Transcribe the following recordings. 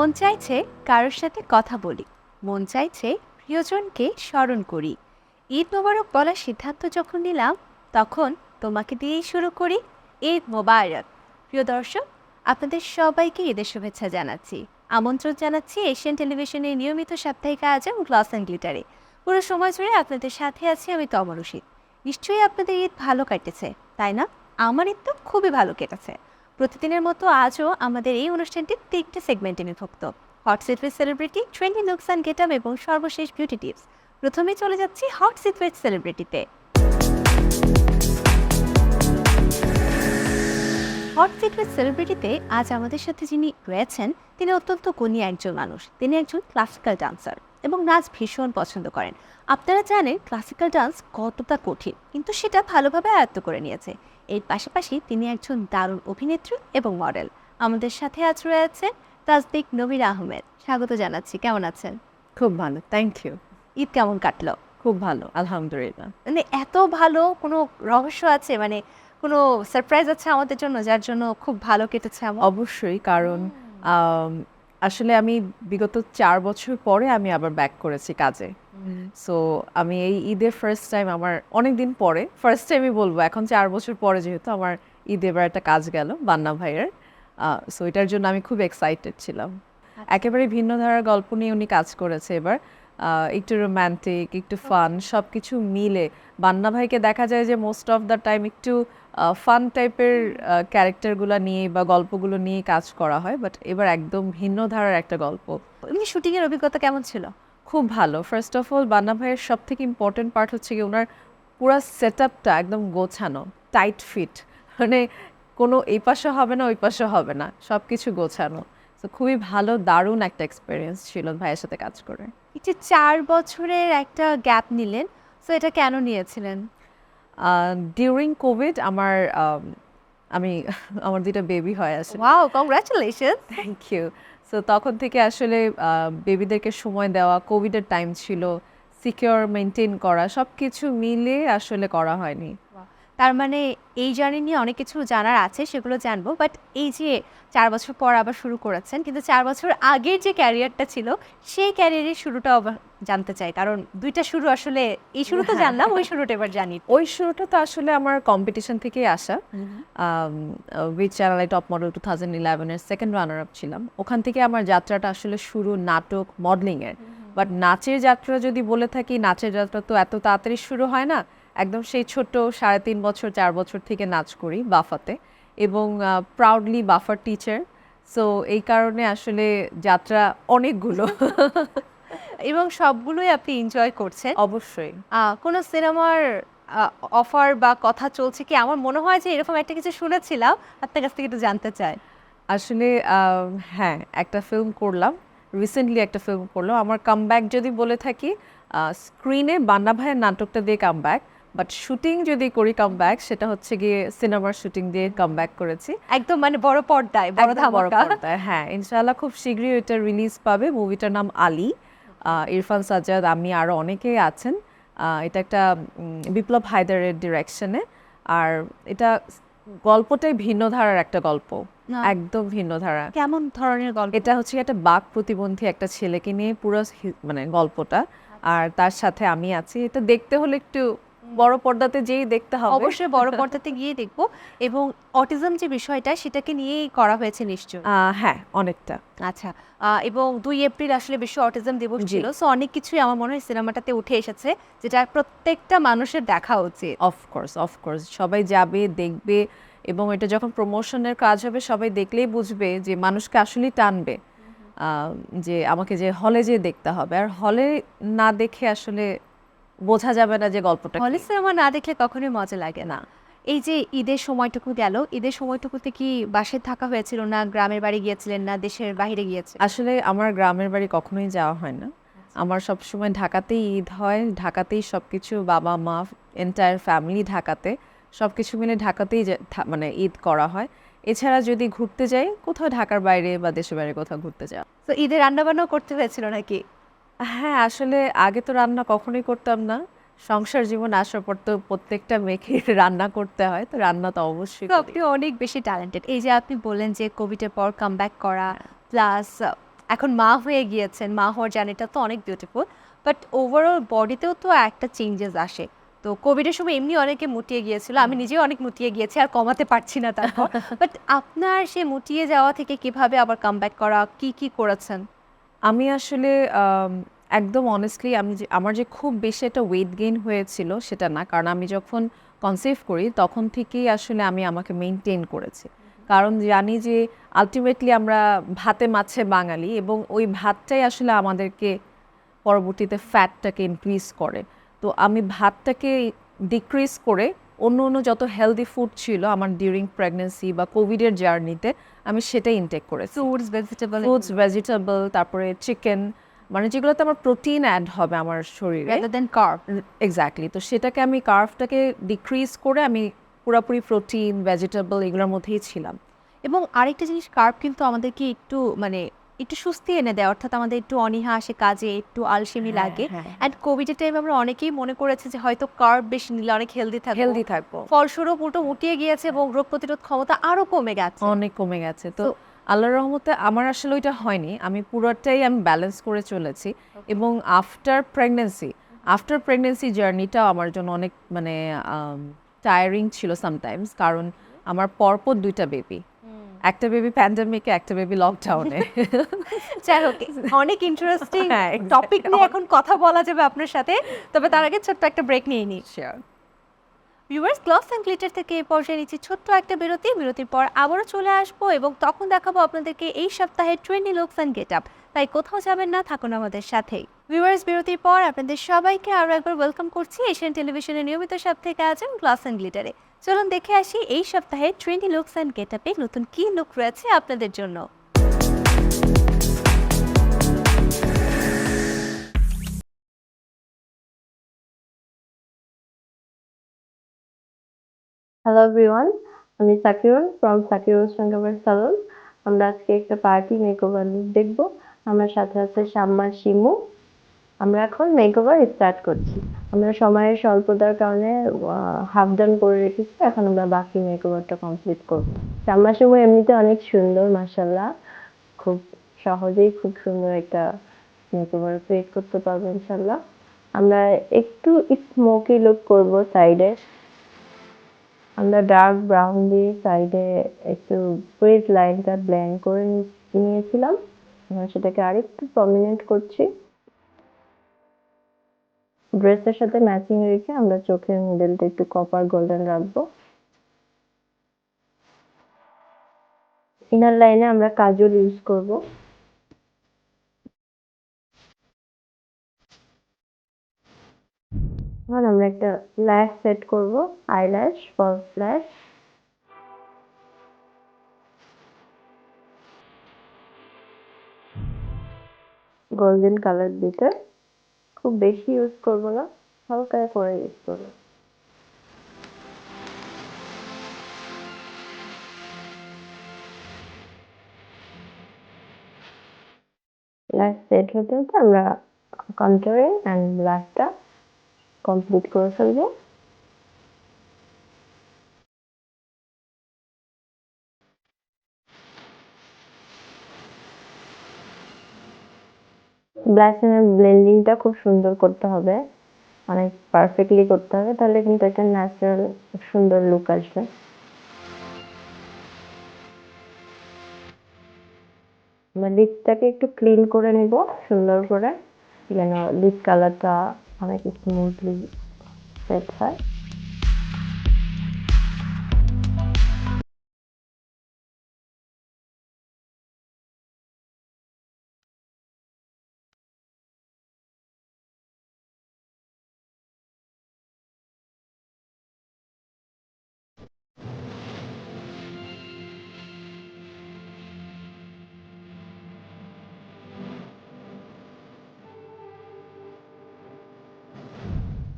মন চাইছে কারোর সাথে কথা বলি। মন চাইছে প্রিয়জনকে স্মরণ করি। ঈদ মোবারক বলার সিদ্ধান্ত যখন নিলাম, তখন তোমাকে দিয়েই শুরু করি ঈদ মোবারক। প্রিয় দর্শক, আপনাদের সবাইকে ঈদের শুভেচ্ছা জানাচ্ছি। আমন্ত্রণ জানাচ্ছি এশিয়ান টেলিভিশনের নিয়মিত সাপ্তাহিক আয়োজন গ্লস অ্যান্ড গ্লিটারে। পুরো সময় জুড়ে আপনাদের সাথে আছি আমি তমরশীদ নিশ্চয়ই আপনাদের ঈদ ভালো কাটেছে, তাই না? আমার ঈদ তো খুবই ভালো কেটেছে। প্রতিদিনের মতো আজও আমাদের এই অনুষ্ঠানটি তিনটে সেগমেন্টে বিভক্ত। Hot seat with celebrity trendy looks and get up এবং সর্বশেষ বিউটি টিপস প্রথমেই চলে যাচ্ছি হট সিট উইথ সেলিব্রিটিতে হট সিট উইথ সেলিব্রিটিতে আজ আমাদের সাথে যিনি রয়েছেন, তিনি অত্যন্ত গুণী একজন মানুষ। তিনি একজন ক্লাসিক্যাল ডান্সার এবং নাচ ভীষণ পছন্দ করেন। আপনারা জানেন ক্লাসিক্যাল ডান্স কতটা কঠিন, কিন্তু সেটা ভালোভাবে আয়ত্ত করে নিয়েছে। এর পাশাপাশি তিনি একজন দারুণ অভিনেত্রী এবং মডেল। আমাদের সাথে আজ রয়েছে তাজদিক নবীর আহমেদ। স্বাগত জানাচ্ছি কেমন আছেন? খুব ভালো থ্যাংক ইউ ঈদ কেমন কাটলো? খুব ভালো আলহামদুলিল্লাহ। মানে এত ভালো কোনো রহস্য আছে? মানে কোনো সারপ্রাইজ আছে আমাদের জন্য যার জন্য খুব ভালো কেটেছে আমার অবশ্যই কারণ আসলে আমি বিগত চার বছর পরে আমি আবার ব্যাক করেছি কাজে। সো আমি এই ঈদের ফার্স্ট টাইম আমার অনেক দিন পরে ফার্স্ট টাইমই বলব এখন চার বছর পরে যেহেতু আমার ঈদে এবার একটা কাজ গেল বান্না ভাইয়ের। সো এটার জন্য আমি খুব এক্সাইটেড ছিলাম। একেবারে ভিন্ন ধারার গল্প নিয়ে উনি কাজ করেছে এবার। একটু রোম্যান্টিক একটু ফান সব কিছু মিলে। বান্না ভাইকে দেখা যায় যে মোস্ট অফ দ্য টাইম একটু ফান টাইপের ক্যারেক্টারগুলো নিয়ে বা গল্পগুলো নিয়ে কাজ করা হয় বাট এবার একদম ভিন্ন ধারার একটা গল্প। এমনি শুটিংয়ের অভিজ্ঞতা কেমন ছিল? খুব ভালো। ফার্স্ট অফ অল বান্না ভাইয়ের সব থেকে ইম্পর্টেন্ট পার্ট হচ্ছে কি ওনার পুরো সেট আপটা একদম গোছানো টাইট ফিট মানে কোনো এই পাশে হবে না ওই পাশে হবে না সব কিছু গোছানো। তো খুবই ভালো দারুণ একটা এক্সপিরিয়েন্স ছিল ভাইয়ের সাথে কাজ করে। যে চার বছরের একটা গ্যাপ নিলেন সো এটা কেন নিয়েছিলেন? ডিউরিং কোভিড আমার আমি আমার দুইটা বেবি হয় আসলে wow congratulation thank you so তখন থেকে আসলে বেবিদেরকে সময় দেওয়া কোভিডের টাইম ছিল সিকিওর মেনটেন করা সব কিছু মিলে আসলে করা হয়নি। তার মানে এই জার্নি নিয়ে অনেক কিছু জানার আছে সেগুলো জানব। বাট এই যে চার বছর পর আবার শুরু করেছেন কিন্তু চার বছর আগের যে ক্যারিয়ারটা ছিল সেই ক্যারিয়ারের শুরুটা আবার জানতে চাই। কারণ দুইটা শুরু আসলে এই শুরু তো জানলাম ওই শুরুটা এবার জানি। ওই শুরুটা তো আসলে আমার কম্পিটিশন থেকেই আসা। With channel top model two thousand ইলেভেনের সেকেন্ড রানার আপ ছিলাম। ওখান থেকে আমার যাত্রাটা আসলে শুরু নাটক মডেলিংয়ের বাট নাচের যাত্রা যদি বলে থাকি নাচের যাত্রা তো এত তাড়াতাড়ি শুরু হয় না। একদম সেই ছোট সাড়ে তিন বছর চার বছর থেকে নাচ করি বাফাতে এবং প্রাউডলি বাফার টিচার সো এই কারণে আসলে যাত্রা অনেকগুলো। এবং সবগুলোই আপনি এনজয় করছেন। অবশ্যই। কোনো সিনেমার অফার বা কথা চলছে কি? আমার মনে হয় যে এরকম একটা কিছু শুনেছিলাম আপনার কাছ থেকে একটু জানতে চাই। আসলে হ্যাঁ একটা ফিল্ম করলাম রিসেন্টলি একটা ফিল্ম করলাম। আমার কামব্যাক যদি বলে থাকি স্ক্রিনে বান্না ভাইয়ের নাটকটা দিয়ে কামব্যাক বাট শুটিং যদি করি কাম ব্যাক সেটা হচ্ছে গিয়ে সিনেমার শুটিং দিয়ে কাম ব্যাক করেছি। একদম মানে বড় পর্দায় বড় বড় পর্দায়, হ্যাঁ। ইনশাআল্লাহ খুব শীঘ্রই এটা রিলিজ পাবে। মুভিটার নাম আলী। ইরফান সাজ্জাদ আমি আরও অনেকেই আছেন। এটা একটা বিপ্লব হায়দারের ডিরেকশনে আর এটা গল্পটাই ভিন্ন ধারার একটা গল্প। একদম ভিন্ন ধারা কেমন ধরনের গল্প? এটা হচ্ছে একটা বাক প্রতিবন্ধী একটা ছেলেকে নিয়ে পুরো মানে গল্পটা। আর তার সাথে আমি আছি। এটা দেখতে হলে একটু বড় পর্দাতে যেই দেখতে হবে। অবশ্যই বড় পর্দাতে গিয়ে দেখব এবং অটিজম যে বিষয়টা সেটাকে নিয়েই করা হয়েছে নিশ্চয় হ্যাঁ অনেকটা। আচ্ছা এবং দুই এপ্রিল আসলে বিশ্ব অটিজম দিবস ছিল সো অনেক কিছুই আমার মনে হয় সিনেমাটাতে উঠে এসেছে যেটা প্রত্যেকটা মানুষের দেখা উচিত। অফকোর্স অফকোর্স সবাই যাবে দেখবে এবং এটা যখন প্রমোশনের কাজ হবে সবাই দেখলেই বুঝবে যে মানুষকে আসলেই টানবে যে আমাকে যে হলে যে দেখতে হবে। আর হলে না দেখে আসলে বোঝা যাবে না যে গল্পটা। হলে সিনেমা না দেখলে কখনোই মজা লাগে না। এই যে ঈদের সময়টুকু গেল ঈদের সময়টুকুতে কি বাসায় থাকা হয়েছিল না গ্রামের বাড়ি গিয়েছিলেন না দেশের বাইরে গিয়েছে আসলে আমার গ্রামের বাড়ি কখনোই যাওয়া হয় না। আমার সব সময় ঢাকাতেই ঈদ হয় ঢাকাতেই সব কিছু বাবা মা এন্টায়ার ফ্যামিলি ঢাকাতে। সব কিছু মিলে ঢাকাতেই মানে ঈদ করা হয়। এছাড়া যদি ঘুরতে যাই কোথাও ঢাকার বাইরে বা দেশের বাইরে কোথাও ঘুরতে যাওয়া। তো ঈদের রান্নাবান্নাও করতে হয়েছিল নাকি? হ্যাঁ আসলে আগে তো রান্না কখনোই করতাম না। সংসার জীবন আসার পর তো প্রত্যেকটা মেয়েকে রান্না করতে হয় তো রান্না তো অবশ্যই তো করি। আপনি অনেক বেশি ট্যালেন্টেড এই যে আপনি বললেন যে কোভিডের পর কাম করা প্লাস এখন মা হয়ে গিয়েছেন মা হওয়ার জার্নিটা তো অনেক বিউটিফুল বাট ওভারঅল বডিতেও তো একটা চেঞ্জেস আসে। তো কোভিডের সময় এমনি অনেকে মুটিয়ে গিয়েছিল আমি নিজেও অনেক মুটিয়ে গিয়েছি আর কমাতে পারছি না তারপর। বাট আপনার সে মুটিয়ে যাওয়া থেকে কীভাবে আবার কামব্যাক করা কি কি করেছেন? আমি আসলে একদম অনেস্টলি আমি যে, আমার যে খুব বেশি একটা ওয়েট গেইন হয়েছিল সেটা না। কারণ আমি যখন কনসেভ করি তখন থেকেই আসলে আমি আমাকে মেনটেন করেছি। কারণ জানি যে আলটিমেটলি আমরা ভাতে মাছে বাঙালি এবং ওই ভাতটাই আসলে আমাদেরকে পরবর্তীতে ফ্যাটটাকে ইনক্রিজ করে। তো আমি ভাতটাকে ডিক্রিজ করে অন্য অন্য যত হেলদি ফুড ছিল আমার ডিউরিং প্রেগনেন্সি বা কোভিডের জার্নিতে আমি সেটাই ইনটেক করেছি। ফ্রুটস ভেজিটেবল ফ্রুটস ভেজিটেবল তারপরে চিকেন মানে যেগুলোতে আমার প্রোটিন অ্যাড হবে আমার শরীরে। রাদার দেন কার্ব এক্স্যাক্টলি তো সেটাকে আমি কার্ভটাকে ডিক্রিজ করে আমি পুরোপুরি প্রোটিন ভেজিটেবল এগুলোর মধ্যেই ছিলাম। এবং আরেকটা জিনিস কার্ভ কিন্তু আমাদেরকে একটু মানে একটু সুস্থি এনে দেয় অর্থাৎ আমাদের একটু অনীহা আসে কাজে একটু আলসেমি লাগে। হ্যাঁ। অ্যান্ড কোভিডের টাইম আমরা অনেকেই মনে করেছে যে হয়তো কার্ব বেশি নিলে অনেক হেলদি থাকবে। হেলদি থাকব। ফলস্বরূপ উল্টো মুটিয়ে গিয়েছে এবং রোগ প্রতিরোধ ক্ষমতা আরও কমে গেছে। অনেক কমে গেছে। তো আল্লাহর রহমতে আমার আসলে ওইটা হয়নি। আমি পুরোটাই আমি ব্যালেন্স করে চলেছি। এবং আফটার প্রেগনেন্সি আফটার প্রেগনেন্সি জার্নিটাও আমার জন্য অনেক মানে টায়ারিং ছিল সামটাইমস কারণ আমার পরপর দুইটা বেবি একটা বেবি প্যান্ডামিকে একটা বেবি লকডাউনে যাই হোক অনেক ইন্টারেস্টিং হ্যাঁ, টপিক নিয়ে এখন কথা বলা যাবে আপনার সাথে তবে তার আগে ছোট্ট একটা ব্রেক নিয়ে নিই ভিউয়ার্স গ্লস অ্যান্ড গ্লিটার থেকে এ পর্যায়ে নিচ্ছি ছোট্ট একটা বিরতি। বিরতির পর আবারও চলে আসব এবং তখন দেখাবো আপনাদেরকে এই সপ্তাহে trendy looks and get up তাই কোথাও যাবেন না থাকুন আমাদের সাথেই। ভিউয়ার্স বিরতির পর আপনাদের সবাইকে আরও একবার ওয়েলকাম করছি এশিয়ান টেলিভিশনের নিয়মিত সপ্তাহে আছেন গ্লাস অ্যান্ড গ্লিটারে চলুন দেখে আসি এই সপ্তাহে ট্রেন্ডি লুকস অ্যান্ড গেট আপে নতুন কী লুক রয়েছে আপনাদের জন্য। হ্যালো এভরিওয়ান আমি সাকিরুল ফ্রম সাকিরুল সঙ্গমের সালন। আমরা আজকে একটা পার্টি মেকওভার লুক দেখব। আমার সাথে আছে শাম্মা শিমু। আমরা এখন মেকওভার স্টার্ট করছি। আমরা সময়ের স্বল্পতার কারণে হাফ ডান করে রেখেছি, এখন আমরা বাকি মেকওভারটা কমপ্লিট করব। শাম্মা শিমু এমনিতে অনেক সুন্দর মাসাল্লাহ খুব সহজেই খুব সুন্দর একটা মেকওভার ক্রিয়েট করতে পারব ইনশাল্লাহ আমরা একটু স্মোকি লুক করব সাইডে আমরা ডার্ক ব্রাউন দিয়ে সাইডে একটু ব্রেড লাইনটা ব্ল্যান্ড করে নিয়েছিলাম। সেটাকে আরেকটু প্রমিনেন্ট করছি। ড্রেসের সাথে ম্যাচিং রেখে আমরা চোখের মিডলটা একটু কপার গোল্ডেন রাখব। ইনার লাইনে আমরা কাজল ইউজ করব। এখন আমরা একটা ল্যাশ সেট করব eyelash false lash golden colour দিতে। খুব বেশি ইউজ করব না, হালকা করে ইউজ করব। ল্যাশ সেট হতে হতে আমরা কন্ট্রোলিং অ্যান্ড ব্লাশটা কমপ্লিট করে ফেলব। ব্লাশিংয়ের ব্লেন্ডিংটা খুব সুন্দর করতে হবে। অনেক পারফেক্টলি করতে হবে, তাহলে কিন্তু একটা ন্যাচারাল সুন্দর লুক আসবে। লিপটাকে একটু ক্লিন করে নিব, সুন্দর করে। যেন লিপ কালারটা অনেক স্মুথলি সেট হয়।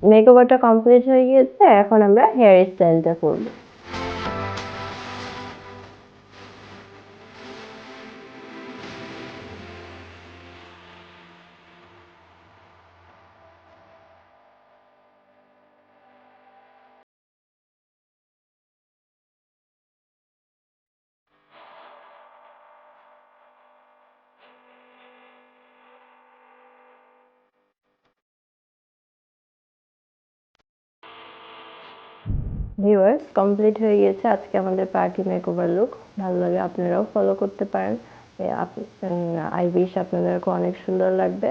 মেকওভারটা কমপ্লিট হয়ে গিয়েছে এখন আমরা হেয়ার স্টাইলটা করব। ভিউয়ার্স কমপ্লিট হয়ে গিয়েছে আজকে আমাদের পার্টি মেকওভার লুক ভালো লাগে আপনারাও ফলো করতে পারেন। আই উইশ আপনাদেরকে অনেক সুন্দর লাগবে।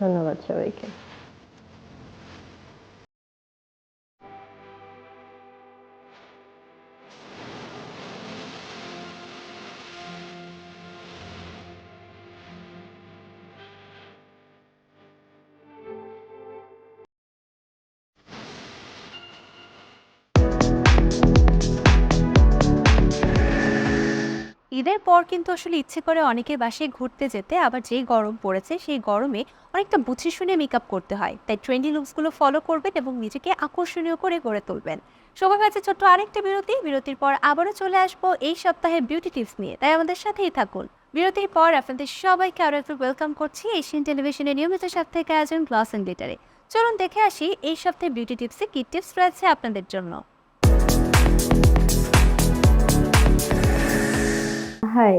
ধন্যবাদ সবাইকে। ঈদের পর কিন্তু আসলে ইচ্ছে করে অনেকের বাসায় ঘুরতে যেতে, আবার যেই গরম পড়েছে সেই গরমে অনেকটা বুঝে শুনে মেকআপ করতে হয়। তাই ট্রেন্ডি লুকসগুলো ফলো করবেন এবং নিজেকে আকর্ষণীয় করে গড়ে তুলবেন। সবার কাছে ছোট্ট আরেকটা বিরতি। বিরতির পর আবারও চলে আসব এই সপ্তাহে বিউটি টিপস নিয়ে। তাই আমাদের সাথেই থাকুন। বিরতির পর আপনাদের সবাইকে আরও একটু ওয়েলকাম করছি এশিয়ান টেলিভিশনের নিয়মিত সাপ্তাহিক আয়োজন গ্লাস অ্যান্ড গ্লিটারে চলুন দেখে আসি এই সপ্তাহে বিউটি টিপসে কী টিপস রয়েছে আপনাদের জন্য। হাই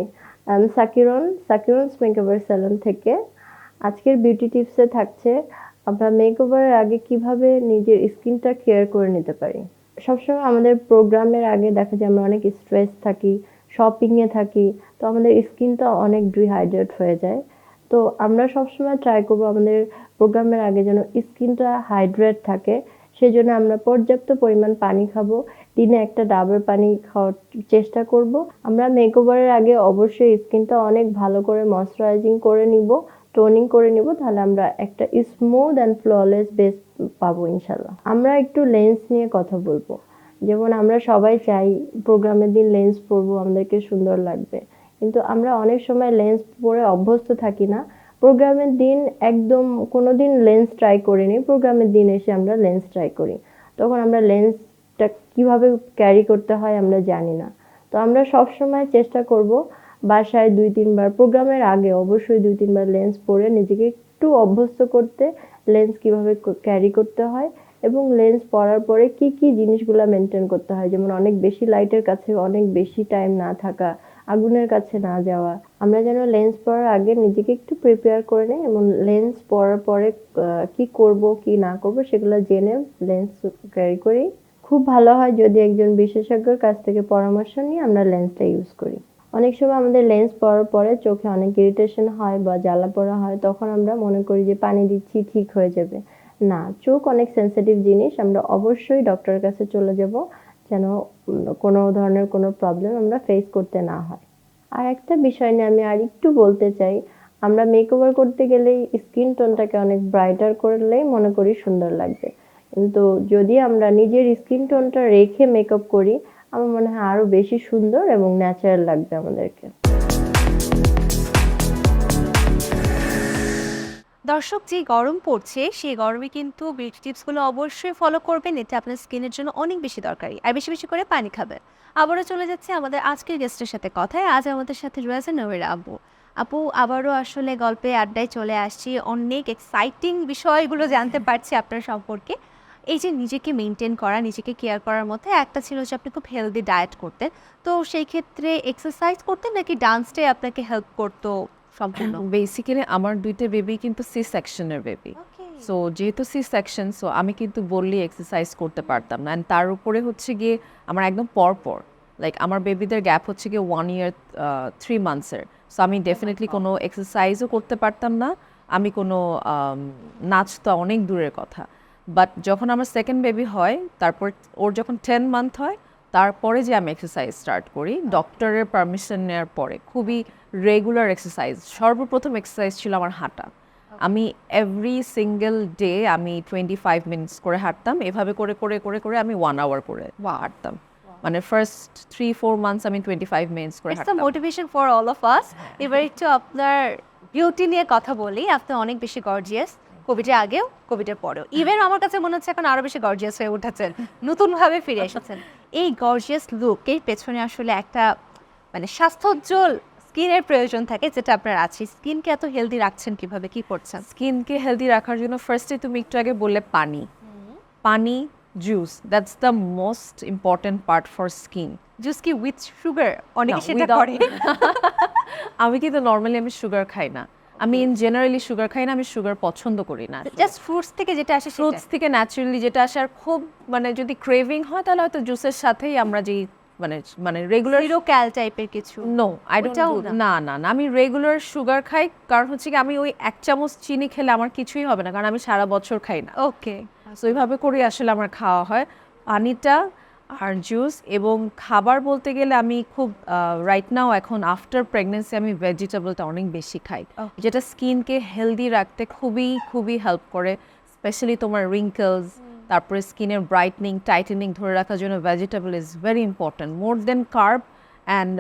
আমি সাকিরন সাকিরন মেকওভার স্যালন থেকে আজকের বিউটি টিপসে থাকছে, আমরা মেকওভারের আগে কীভাবে নিজের স্কিনটা কেয়ার করে নিতে পারি? সবসময় আমাদের প্রোগ্রামের আগে দেখা যায় আমরা অনেক স্ট্রেস থাকি শপিংয়ে থাকি, তো আমাদের স্কিনটা অনেক ডিহাইড্রেট হয়ে যায়। তো আমরা সবসময় ট্রাই করব আমাদের প্রোগ্রামের আগে যেন স্কিনটা হাইড্রেট থাকে সেই জন্য আমরা পর্যাপ্ত পরিমাণ পানি খাব দিনে একটা ডাবের পানি খাওয়ার চেষ্টা করব। আমরা মেকওভারের আগে অবশ্যই স্কিনটা অনেক ভালো করে ময়শ্চারাইজিং করে নিব টোনিং করে নিব, তাহলে আমরা একটা স্মুথ অ্যান্ড ফ্ললেস বেস পাবো ইনশাল্লাহ আমরা একটু লেন্স নিয়ে কথা বলব। যেমন আমরা সবাই চাই প্রোগ্রামের দিন লেন্স পরবো, আমাদেরকে সুন্দর লাগবে। কিন্তু আমরা অনেক সময় লেন্স পরে অভ্যস্ত থাকি না। প্রোগ্রামের দিন একদম কোনো দিন লেন্স ট্রাই করিনি, প্রোগ্রামের দিন এসে আমরা লেন্স ট্রাই করি। তখন আমরা লেন্সটা কীভাবে ক্যারি করতে হয় আমরা জানি না। তো আমরা সব সময় চেষ্টা করব বাসায় দুই, তিনবার, প্রোগ্রামের আগে অবশ্যই দুই, তিনবার লেন্স পরে নিজেকে একটু অভ্যস্ত করতে লেন্স কীভাবে ক্যারি করতে হয় এবং লেন্স পরার পরে কি কি জিনিসগুলো মেনটেন করতে হয়। যেমন অনেক বেশি লাইটের কাছে অনেক বেশি টাইম না থাকা, আগুনের কাছে না যাওয়া। আমরা যেন লেন্স পরার আগে নিজেকে একটু প্রিপেয়ার করে নিই এবং লেন্স পরার পরে কি করব, কি না করব সেগুলো জেনে লেন্স ক্যারি করি খুব ভালো হয় যদি একজন বিশেষজ্ঞের কাছ থেকে পরামর্শ নিয়ে আমরা লেন্সটা ইউজ করি। অনেক সময় আমাদের লেন্স পরার পরে চোখে অনেক ইরিটেশন হয় বা জ্বালা পড়া হয়, তখন আমরা মনে করি যে পানি দিচ্ছি, ঠিক হয়ে যাবে। না, চোখ অনেক সেন্সিটিভ জিনিস, আমরা অবশ্যই ডক্টরের কাছে চলে যাব যেন কোনো ধরনের কোনো প্রবলেম আমরা ফেস করতে না হয়। আর একটা বিষয় নিয়ে আমি আর একটু বলতে চাই, আমরা মেকওভার করতে গেলেই স্কিন টোনটাকে অনেক ব্রাইটার করলেই মনে করি সুন্দর লাগবে। কিন্তু যদি আমরা নিজের স্কিন টোনটা রেখে মেকআপ করি, আমার মনে হয় আরও বেশি সুন্দর এবং ন্যাচারাল লাগবে আমাদেরকে। দর্শক, যে গরম পড়ছে সেই গরমে কিন্তু বিউটি টিপসগুলো অবশ্যই ফলো করবেন। এটা আপনার স্কিনের জন্য অনেক বেশি দরকারি। আর বেশি বেশি করে পানি খাবেন। আবারও চলে যাচ্ছে আমাদের আজকের গেস্টের সাথে কথায় আজ আমাদের সাথে রয়েছে নবীরা আপু আপু, আবারও আসলে গল্পে আড্ডায় চলে আসছি। অনেক এক্সাইটিং বিষয়গুলো জানতে পারছি আপনার সম্পর্কে। এই যে নিজেকে মেনটেন করা নিজেকে কেয়ার করার মধ্যে একটা ছিল যে আপনি খুব হেলদি ডায়েট করতেন। তো সেই ক্ষেত্রে এক্সারসাইজ করতেন নাকি ডান্সটাই আপনাকে হেল্প করতো সম্পূর্ণ? বেসিক্যালি আমার দুইটা বেবি কিন্তু সি সেকশনের বেবি সো যেহেতু সি সেকশন সো আমি কিন্তু বললেই এক্সারসাইজ করতে পারতাম না। অ্যান্ড তার উপরে হচ্ছে গিয়ে আমার একদম পর পর লাইক আমার বেবিদের গ্যাপ হচ্ছে গিয়ে ওয়ান ইয়ার থ্রি মান্থসের সো আমি ডেফিনেটলি কোনো এক্সারসাইজও করতে পারতাম না। আমি কোনো নাচ তো অনেক দূরের কথা। বাট যখন আমার সেকেন্ড বেবি হয় তারপর ওর যখন টেন মান্থ হয় তারপরে যে আমি এক্সারসাইজ স্টার্ট করি ডক্টরের পারমিশন নেওয়ার পরে খুবই রেগুলার এক্সারসাইজ সর্বপ্রথম এক্সারসাইজ ছিল আমার হাঁটা। আমি এভরি সিঙ্গেল ডে আমি টোয়েন্টি ফাইভ মিনিটস করে হাঁটতাম এভাবে করে করে করে করে আমি ওয়ান আওয়ার করে হাঁটতাম। মানে ফার্স্ট থ্রি ফোর মান্থস আমি টোয়েন্টি ফাইভ মিনিটস করে হাঁটতাম। Motivation for all of us এবার একটু আপনার বিউটি নিয়ে কথা বলি আপনি অনেক বেশি গর্জিয়াস কোভিডের আগেও কোভিডের পরেও। ইভেন আমার কাছে মনে হচ্ছে এখন আরও বেশি গর্জিয়াস হয়ে উঠেছেন নতুনভাবে ফিরে এসেছেন। এই গর্জিয়াস লুক লুকের পেছনে আসলে একটা মানে স্বাস্থ্যোজ্জ্বল স্কিনের প্রয়োজন থাকে যেটা আপনার আছে। স্কিনকে এত হেলদি রাখছেন কীভাবে? কি করছেন? স্কিনকে হেলদি রাখার জন্য ফার্স্টে তুমি একটু আগে বললে পানি। পানি juice that's the most important part for skin juice কি উইথ সুগার অনেকে না, সেটা করে। আমি কিন্তু নর্মালি আমি সুগার খাই না। আমি ইন জেনারেলি সুগার খাই না আমি সুগার পছন্দ করি না। জাস্ট ফ্রুটস থেকে যেটা আসে ফ্রুটস থেকে ন্যাচারালি যেটা আসে আর খুব মানে যদি ক্রেভিং হয় তাহলে হয়তো জুসের সাথেই আমরা যেই মানে মানে রেগুলার জিরো ক্যাল টাইপের কিছু। নো আই ডোন্ট না? না না না। আমি রেগুলার সুগার খাই কারণ হচ্ছে কি আমি ওই এক চামচ চিনি খেলে আমার কিছুই হবে না কারণ আমি সারা বছর খাই না। ওকে সো এইভাবে করে আসলে আমার খাওয়া হয়। পানিটা আর জুস এবং খাবার বলতে গেলে আমি খুব রাইট নাও এখন আফটার প্রেগনেন্সি আমি ভেজিটেবলটা অনেক বেশি খাই। যেটা স্কিনকে হেলদি রাখতে খুবই খুবই হেল্প করে স্পেশালি তোমার রিঙ্কলস তারপরে স্কিনের ব্রাইটনিং টাইটেনিং ধরে রাখার জন্য vegetable is very important more than carb and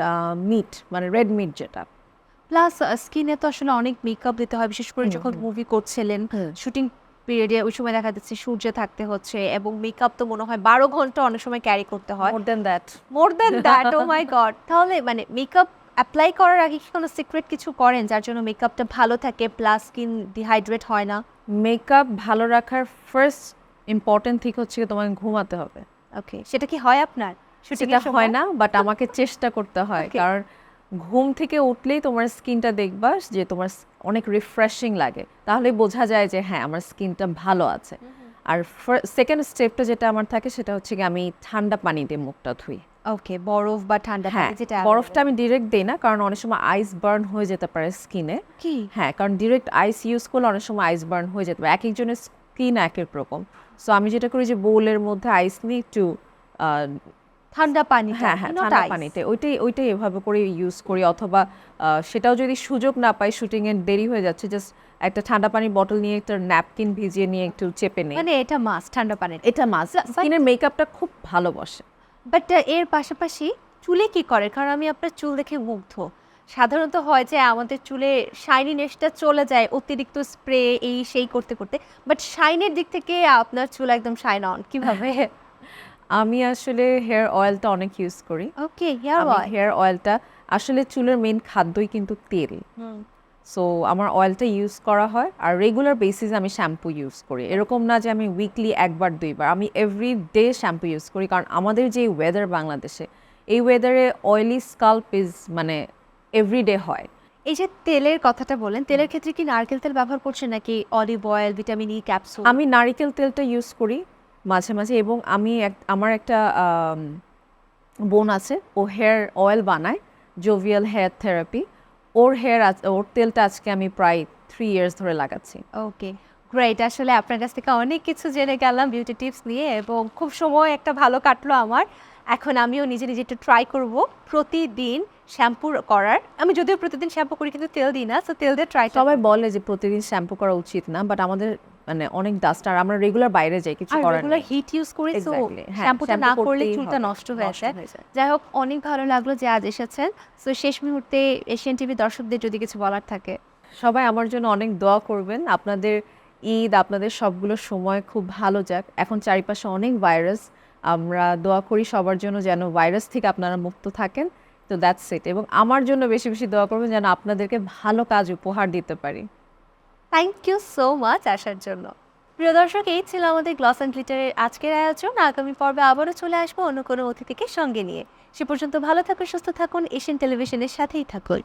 meat মানে রেড মিট যেটা। প্লাস স্কিনে তো আসলে অনেক মেকআপ দিতে হয় বিশেষ করে যখন মুভি করছিলেন শুটিং পিরিয়ডে ওই সময় দেখা যাচ্ছে সূর্যে থাকতে হচ্ছে এবং মেকআপ তো মনে হয় বারো ঘণ্টা অনেক সময় ক্যারি করতে হয়। More then that more than that oh my god তাহলে মানে মেকআপ অ্যাপ্লাই করার আগে কি কোনো সিক্রেট কিছু করেন যার জন্য মেকআপটা ভালো থাকে প্লাস স্কিন ডিহাইড্রেট হয় না? মেকআপ ভালো রাখার ফার্স্ট ইম্পর্টেন্ট থিক হচ্ছে তোমাকে ঘুমাতে হবে। ওকে সেটা কি হয় আপনার? সেটা হয় না বাট আমাকে চেষ্টা করতে হয়। কারণ ঘুম থেকে উঠলেই তোমার স্কিনটা দেখবা যে তোমার অনেক রিফ্রেশিং লাগে। তাহলে বোঝা যায় যে হ্যাঁ আমার স্কিনটা ভালো আছে। আর সেকেন্ড স্টেপটা যেটা আমার থাকে সেটা হচ্ছে আমি ঠান্ডা পানি দিয়ে মুখটা ধুই। ওকে বরফ বা ঠান্ডা হ্যাঁ যেটা বরফটা আমি ডিরেক্ট দিই না কারণ অনেক সময় আইস বার্ন হয়ে যেতে পারে স্কিনে কি? হ্যাঁ কারণ ডিরেক্ট আইস ইউজ করলে অনেক সময় আইস বার্ন হয়ে যেতে পারে। এক একজনের স্কিন এক এক রকম। সো আমি যেটা করি যে বোলের মধ্যে আইস নিয়ে একটু ঠান্ডা পানি হ্যাঁ হ্যাঁ ঠান্ডা পানিতে ওইটাই ওইটাই এভাবে করে ইউজ করি অথবা সেটাও যদি সুযোগ না পাই শুটিং এর দেরি হয়ে যাচ্ছে জাস্ট একটা ঠান্ডা পানির বটল নিয়ে একটা ন্যাপকিন ভিজিয়ে নিয়ে একটু চেপে নেই। মানে এটা মাস ঠান্ডা পানি এটা মাছ স্কিনের মেকআপটা খুব ভালো বসে বাট এর পাশাপাশি চুলে কি করে? কারণ আমি আপনার চুল দেখে মুগ্ধ। সাধারণত হয় যে আমাদের চুলে শাইনিনেসটা চলে যায় অতিরিক্ত স্প্রে এই সেই করতে করতে। বাট শাইনের দিক থেকে আপনার চুল একদম শাইন অন কীভাবে? আমি আসলে হেয়ার অয়েলটা অনেক ইউজ করি। ওকে হেয়ার অয়েল হেয়ার অয়েলটা আসলে চুলের মেন খাদ্যই কিন্তু তেল। সো আমার অয়েলটা ইউজ করা হয় আর রেগুলার বেসিস আমি শ্যাম্পু ইউজ করি। এরকম না যে আমি উইকলি একবার দুইবার আমি এভরি ডে শ্যাম্পু ইউজ করি। কারণ আমাদের যে ওয়েদার বাংলাদেশে এই ওয়েদারে অয়েলি স্কাল্প ইজ মানে এভরিডে হয়। এই যে তেলের কথাটা বলেন তেলের ক্ষেত্রে কি নারকেল তেল ব্যবহার করছেন নাকি? Olive oil vitamin E capsule আমি নারিকেল তেলটা ইউজ করি। মাঝে মাঝে এবং আমি এক আমার একটা বোন আছে ও হেয়ার অয়েল বানায় জোভিয়াল হেয়ার থেরাপি ওর হেয়ার ওর তেলটা আজকে আমি প্রায় থ্রি ইয়ার্স ধরে লাগাচ্ছি। ওকে গ্রেট আসলে আপনার কাছ থেকে অনেক কিছু জেনে গেলাম বিউটি টিপস নিয়ে এবং খুব সময় একটা ভালো কাটলো আমার। এখন আমিও নিজে নিজে একটু ট্রাই করব। প্রতিদিন শ্যাম্পু করার। আমি যদিও প্রতিদিন শ্যাম্পু করি কিন্তু তেল দিই না তো তেল দিয়ে ট্রাই সবাই বলে যে প্রতিদিন শ্যাম্পু করা উচিত না বাট আমাদের মানে অনেক ডাস্ট আর আমরা রেগুলার বাইরে যাই কিছু করার রেগুলার হিট ইউজ করি তো শ্যাম্পুটা না করলে চুলটা নষ্ট হয়ে যায়। যাই হোক অনেক ভালো লাগল যে আজ এসেছেন। তো শেষ মুহূর্তে এশিয়ান টিভি দর্শকদের যদি কিছু বলার থাকে। সবাই আমার জন্য অনেক দোয়া করবেন। আপনাদের ঈদ আপনাদের সবগুলো সময় খুব ভালো যাক। এখন চারিপাশে অনেক ভাইরাস আমরা দোয়া করি সবার জন্য যেন ভাইরাস থেকে আপনারা মুক্ত থাকেন। তো দ্যাটস ইট এবং আমার জন্য বেশি বেশি দোয়া করবেন যেন আপনাদেরকে ভালো কাজ উপহার দিতে পারি। থ্যাংক ইউ সো মাচ আসার জন্য। প্রিয় দর্শক, এই ছিল আমাদের গ্লস অ্যান্ড গ্লিটারের আজকের আয়োজন। আগামী পর্বে আবারও চলে আসব অন্য কোনো অতিথিকে সঙ্গে নিয়ে। সে পর্যন্ত ভালো থাকুন, সুস্থ থাকুন এশিয়ান টেলিভিশনের সাথেই থাকুন।